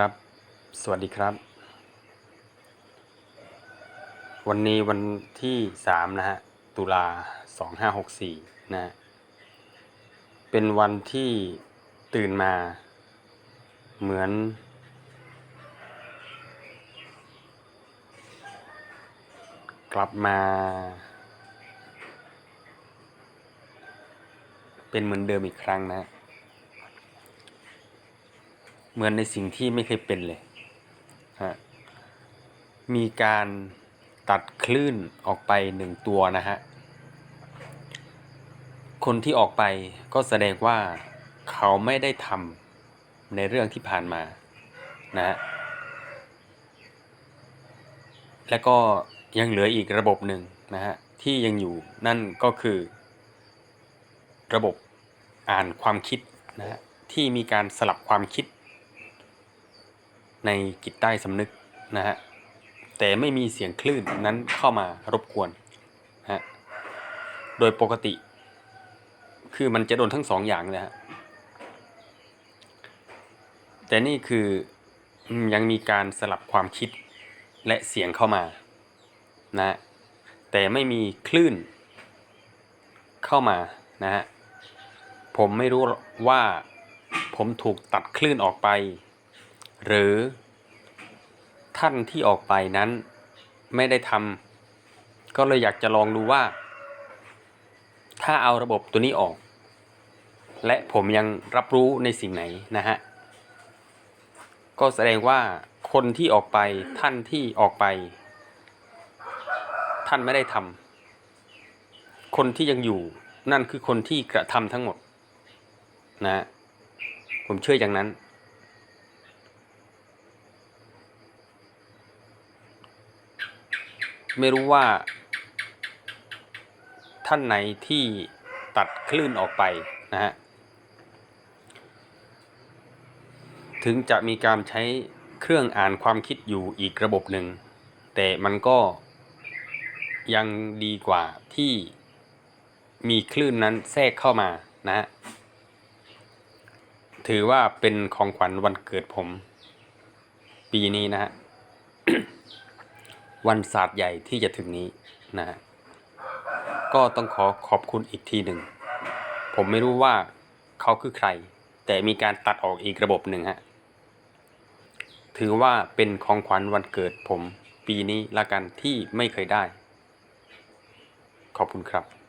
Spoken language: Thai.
ครับ สวัสดีครับ วันนี้วันที่สามนะฮะ ตุลาสองห้าหกสี่นะฮะเป็นวันที่ตื่นมา เหมือน กลับมา เป็นเหมือนเดิมอีกครั้งนะฮะ เหมือนในสิ่งที่ไม่เคยเป็นเลยฮะมีการตัดคลื่นออกไปหนึ่งตัวนะฮะ คนที่ออกไปก็แสดงว่าเขาไม่ได้ทำในเรื่องที่ผ่านมานะฮะแล้วก็ยังเหลืออีกระบบหนึ่งนะฮะที่ยังอยู่นั่นก็คือ ระบบอ่านความคิดนะฮะที่มีการสลับความคิด ในจิตใต้สำนึกนะฮะแต่ไม่มีเสียงคลื่นนั้นเข้ามารบกวนฮะโดยปกติ คือมันจะโดนทั้งสองอย่างเลยฮะแต่นี่คือยังมีการสลับความคิดและเสียงเข้ามานะแต่ไม่มีคลื่น เข้ามานะฮะผมไม่รู้ว่าผมถูกตัดคลื่นออกไป หรือท่านที่ออกไปนั้นไม่ได้ทำก็เลยอยากจะลองดูว่า ถ้าเอาระบบตัวนี้ออก และผมยังรับรู้ในสิ่งไหนนะฮะ ก็แสดงว่าคนที่ออกไปท่านที่ออกไป ท่านไม่ได้ทำคนที่ยังอยู่นั่นคือคนที่กระทำทั้งหมดนะฮะผมเชื่ออย่างนั้น ไม่รู้ว่า ท่านไหนที่ตัดคลื่นออกไปนะฮะถึงจะมีการใช้เครื่องอ่านความคิดอยู่อีกระบบหนึ่ง แต่มันก็ยังดีกว่าที่มีคลื่นนั้นแทรกเข้ามานะ ถือว่าเป็นของขวัญวันเกิดผม ปีนี้นะฮะ วันศาสตร์ใหญ่ที่จะถึงนี้นะฮะก็ต้องขอขอบคุณอีกทีหนึ่ง ผมไม่รู้ว่าเขาคือใคร แต่มีการตัดออกอีกระบบหนึ่งฮะ ถือว่าเป็นของขวัญวันเกิดผมปีนี้ละกันที่ไม่เคยได้ ขอบคุณครับ